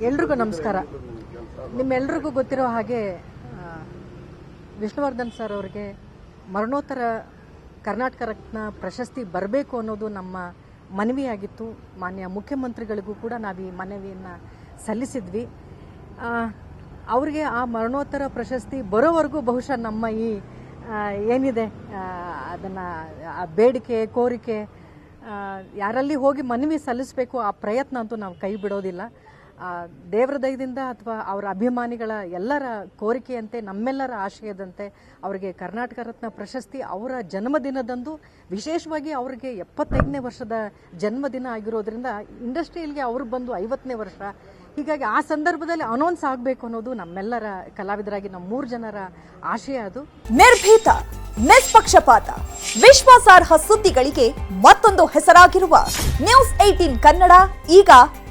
ಎಲ್ರಿಗೂ ನಮಸ್ಕಾರ. ನಿಮ್ಮೆಲ್ರಿಗೂ ಗೊತ್ತಿರೋ ಹಾಗೆ ಆ, ವಿಷ್ಣುವರ್ಧನ್ ಸರ್ ಅವರಿಗೆ ಮರಣೋತ್ತರ ಕರ್ನಾಟಕ ರತ್ನ ಪ್ರಶಸ್ತಿ ಬರಬೇಕು ಅನ್ನೋದು ನಮ್ಮ ಮನವಿಯಾಗಿತ್ತು. ಮಾನ್ಯ ಮುಖ್ಯಮಂತ್ರಿಗಳಿಗೂ ಕೂಡ ನಾವು ಈ ಮನವಿಯನ್ನು ಸಲ್ಲಿಸಿದ್ವಿ. ಅವರಿಗೆ ಆ ಮರಣೋತ್ತರ ಪ್ರಶಸ್ತಿ ಬರೋವರೆಗೂ ಬಹುಶಃ ನಮ್ಮ ಈ ಆ, ಏನಿದೆ ಅದನ್ನು ಬೇಡಿಕೆ ಕೋರಿಕೆ ಯಾರಲ್ಲಿ ಹೋಗಿ ಮನವಿ ಸಲ್ಲಿಸಬೇಕು ಆ ಪ್ರಯತ್ನ ಅಂತೂ ನಾವು ಕೈ ಬಿಡೋದಿಲ್ಲ. ಆ, ದೇವರ ದಯದಿಂದ ಅಥವಾ ಅವರ ಅಭಿಮಾನಿಗಳ ಎಲ್ಲರ ಕೋರಿಕೆಯಂತೆ, ನಮ್ಮೆಲ್ಲರ ಆಶಯದಂತೆ ಅವರಿಗೆ ಕರ್ನಾಟಕ ರತ್ನ ಪ್ರಶಸ್ತಿ ಅವರ ಜನ್ಮದಿನದಂದು, ವಿಶೇಷವಾಗಿ ಅವರಿಗೆ ಎಪ್ಪತ್ತೈದನೇ ವರ್ಷದ ಜನ್ಮದಿನ ಆಗಿರೋದ್ರಿಂದ ಇಂಡಸ್ಟ್ರಿಯಲ್ಗೆ ಅವರು ಬಂದು ಐವತ್ತನೇ ವರ್ಷ. ಹೀಗಾಗಿ ಆ ಸಂದರ್ಭದಲ್ಲಿ ಅನೌನ್ಸ್ ಆಗಬೇಕು ಅನ್ನೋದು ನಮ್ಮೆಲ್ಲರ ಕಲಾವಿದರಾಗಿ ನಮ್ಮ ಮೂರು ಜನರ ಆಶಯ ಅದು. ನಿರ್ಭೀತ, ನಿಷ್ಪಕ್ಷಪಾತ, ವಿಶ್ವಾಸಾರ್ಹ ಸುದ್ದಿಗಳಿಗೆ ಮತ್ತೊಂದು ಹೆಸರಾಗಿರುವ ನ್ಯೂಸ್ ಏಟೀನ್ ಕನ್ನಡ, ಈಗ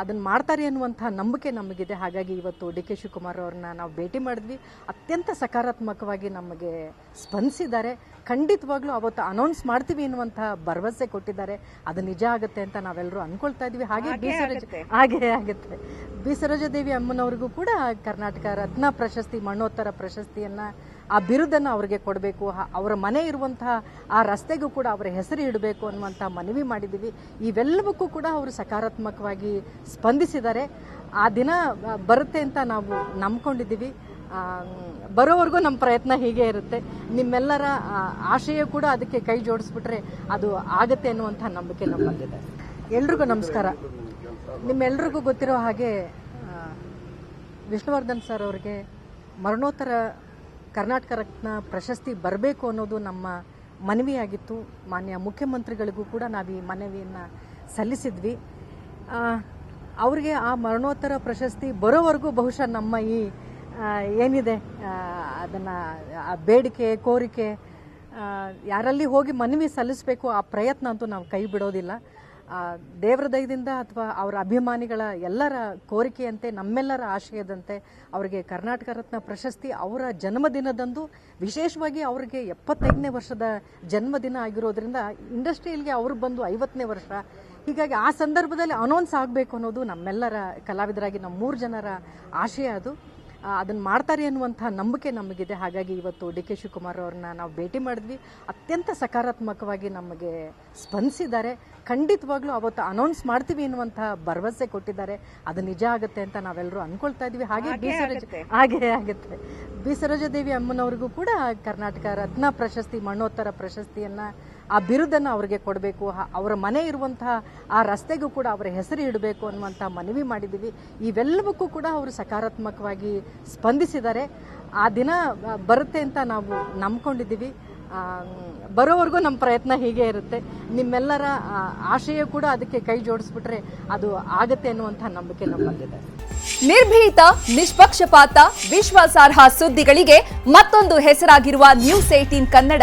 ಅದನ್ನು ಮಾಡ್ತಾರೆ ಅನ್ನುವಂಥ ನಂಬಿಕೆ ನಮಗಿದೆ. ಹಾಗಾಗಿ ಇವತ್ತು ಡಿ ಕೆ ಶಿವಕುಮಾರ್ ಅವ್ರನ್ನ ನಾವು ಭೇಟಿ ಮಾಡಿದ್ವಿ. ಅತ್ಯಂತ ಸಕಾರಾತ್ಮಕವಾಗಿ ನಮಗೆ ಸ್ಪಂದಿಸಿದ್ದಾರೆ. ಖಂಡಿತವಾಗ್ಲೂ ಅವತ್ತು ಅನೌನ್ಸ್ ಮಾಡ್ತೀವಿ ಅನ್ನುವಂಥ ಭರವಸೆ ಕೊಟ್ಟಿದ್ದಾರೆ. ಅದು ನಿಜ ಆಗುತ್ತೆ ಅಂತ ನಾವೆಲ್ಲರೂ ಅನ್ಕೊಳ್ತಾ ಇದ್ವಿ ಹಾಗೆ ಬಿ ಸರೋಜ ಹಾಗೆ ಆಗುತ್ತೆ. ಬಿ ಸರೋಜಾದೇವಿ ಅಮ್ಮನವ್ರಿಗೂ ಕೂಡ ಕರ್ನಾಟಕ ರತ್ನ ಪ್ರಶಸ್ತಿ ಮಣ್ಣೋತ್ತರ ಪ್ರಶಸ್ತಿಯನ್ನ ಆ ಬಿರುದನ್ನು ಅವರಿಗೆ ಕೊಡಬೇಕು ಅವರ ಮನೆ ಇರುವಂತಹ ಆ ರಸ್ತೆಗೂ ಕೂಡ ಅವರ ಹೆಸರು ಇಡಬೇಕು ಅನ್ನುವಂಥ ಮನವಿ ಮಾಡಿದ್ದೀವಿ. ಇವೆಲ್ಲವಕ್ಕೂ ಕೂಡ ಅವರು ಸಕಾರಾತ್ಮಕವಾಗಿ ಸ್ಪಂದಿಸಿದ್ದಾರೆ. ಆ ದಿನ ಬರುತ್ತೆ ಅಂತ ನಾವು ನಂಬ್ಕೊಂಡಿದ್ದೀವಿ. ಬರೋವರೆಗೂ ನಮ್ಮ ಪ್ರಯತ್ನ ಹೀಗೆ ಇರುತ್ತೆ. ನಿಮ್ಮೆಲ್ಲರ ಆಶಯ ಕೂಡ ಅದಕ್ಕೆ ಕೈ ಜೋಡಿಸ್ಬಿಟ್ರೆ ಅದು ಆಗತ್ತೆ ಅನ್ನುವಂಥ ನಂಬಿಕೆ ನಮ್ಮಲ್ಲಿದೆ. ಎಲ್ರಿಗೂ ನಮಸ್ಕಾರ. ನಿಮ್ಮೆಲ್ರಿಗೂ ಗೊತ್ತಿರೋ ಹಾಗೆ ವಿಷ್ಣುವರ್ಧನ್ ಸರ್ ಅವರಿಗೆ ಮರಣೋತ್ತರ ಕರ್ನಾಟಕ ರತ್ನ ಪ್ರಶಸ್ತಿ ಬರಬೇಕು ಅನ್ನೋದು ನಮ್ಮ ಮನವಿಯಾಗಿತ್ತು. ಮಾನ್ಯ ಮುಖ್ಯಮಂತ್ರಿಗಳಿಗೂ ಕೂಡ ನಾವು ಈ ಮನವಿಯನ್ನು ಸಲ್ಲಿಸಿದ್ವಿ. ಅವರಿಗೆ ಆ ಮರಣೋತ್ತರ ಪ್ರಶಸ್ತಿ ಬರೋವರೆಗೂ ಬಹುಶಃ ನಮ್ಮ ಈ ಏನಿದೆ ಅದನ್ನು ಬೇಡಿಕೆ, ಕೋರಿಕೆ ಯಾರಲ್ಲಿ ಹೋಗಿ ಮನವಿ ಸಲ್ಲಿಸಬೇಕು ಆ ಪ್ರಯತ್ನ ಅಂತೂ ನಾವು ಕೈ ಬಿಡೋದಿಲ್ಲ. ದೇವರ ದಯದಿಂದ ಅಥವಾ ಅವರ ಅಭಿಮಾನಿಗಳ ಎಲ್ಲರ ಕೋರಿಕೆಯಂತೆ, ನಮ್ಮೆಲ್ಲರ ಆಶಯದಂತೆ ಅವರಿಗೆ ಕರ್ನಾಟಕ ರತ್ನ ಪ್ರಶಸ್ತಿ ಅವರ ಜನ್ಮದಿನದಂದು, ವಿಶೇಷವಾಗಿ ಅವರಿಗೆ ಎಪ್ಪತ್ತೈದನೇ ವರ್ಷದ ಜನ್ಮದಿನ ಆಗಿರೋದ್ರಿಂದ ಇಂಡಸ್ಟ್ರಿಯಲ್ಗೆ ಅವರು ಬಂದು ಐವತ್ತನೇ ವರ್ಷ. ಹೀಗಾಗಿ ಆ ಸಂದರ್ಭದಲ್ಲಿ ಅನೌನ್ಸ್ ಆಗಬೇಕು ಅನ್ನೋದು ನಮ್ಮೆಲ್ಲರ ಕಲಾವಿದರಾಗಿ ನಮ್ಮ ಮೂರು ಜನರ ಆಶಯ ಅದು. ಅದನ್ನು ಮಾಡ್ತಾರೆ ಅನ್ನುವಂಥ ನಂಬಿಕೆ ನಮಗಿದೆ. ಹಾಗಾಗಿ ಇವತ್ತು ಡಿ ಕೆ ಶಿವಕುಮಾರ್ ಅವ್ರನ್ನ ನಾವು ಭೇಟಿ ಮಾಡಿದ್ವಿ. ಅತ್ಯಂತ ಸಕಾರಾತ್ಮಕವಾಗಿ ನಮಗೆ ಸ್ಪಂದಿಸಿದ್ದಾರೆ. ಖಂಡಿತವಾಗ್ಲೂ ಅವತ್ತು ಅನೌನ್ಸ್ ಮಾಡ್ತೀವಿ ಅನ್ನುವಂಥ ಭರವಸೆ ಕೊಟ್ಟಿದ್ದಾರೆ. ಅದು ನಿಜ ಆಗುತ್ತೆ ಅಂತ ನಾವೆಲ್ಲರೂ ಅನ್ಕೊಳ್ತಾ ಇದ್ವಿ ಹಾಗೆ ಬಿ ಸರೋಜ ಹಾಗೆ ಆಗುತ್ತೆ. ಬಿ ಸರೋಜಾದೇವಿ ಅಮ್ಮನವ್ರಿಗೂ ಕೂಡ ಕರ್ನಾಟಕ ರತ್ನ ಪ್ರಶಸ್ತಿ ಮಣ್ಣೋತ್ತರ ಪ್ರಶಸ್ತಿಯನ್ನ ಆ ಬಿರುದನ್ನು ಅವರಿಗೆ ಕೊಡಬೇಕು ಅವರ ಮನೆ ಇರುವಂತಹ ಆ ರಸ್ತೆಗೂ ಕೂಡ ಅವರ ಹೆಸರು ಇಡಬೇಕು ಅನ್ನುವಂಥ ಮನವಿ ಮಾಡಿದ್ದೀವಿ. ಇವೆಲ್ಲವಕ್ಕೂ ಕೂಡ ಅವರು ಸಕಾರಾತ್ಮಕವಾಗಿ ಸ್ಪಂದಿಸಿದ್ದಾರೆ. ಆ ದಿನ ಬರುತ್ತೆ ಅಂತ ನಾವು ನಂಬ್ಕೊಂಡಿದ್ದೀವಿ. ಬರೋವರೆಗೂ ನಮ್ಮ ಪ್ರಯತ್ನ ಹೀಗೆ ಇರುತ್ತೆ. ನಿಮ್ಮೆಲ್ಲರ ಆಶಯ ಕೂಡ ಅದಕ್ಕೆ ಕೈ ಜೋಡಿಸ್ಬಿಟ್ರೆ ಅದು ಆಗತ್ತೆ ಅನ್ನುವಂಥ ನಂಬಿಕೆ ನಮ್ಮಲ್ಲಿದೆ. ನಿರ್ಭೀತ, ನಿಷ್ಪಕ್ಷಪಾತ, ವಿಶ್ವಾಸಾರ್ಹ ಸುದ್ದಿಗಳಿಗೆ ಮತ್ತೊಂದು ಹೆಸರಾಗಿರುವ ನ್ಯೂಸ್ ಏಟೀನ್ ಕನ್ನಡ.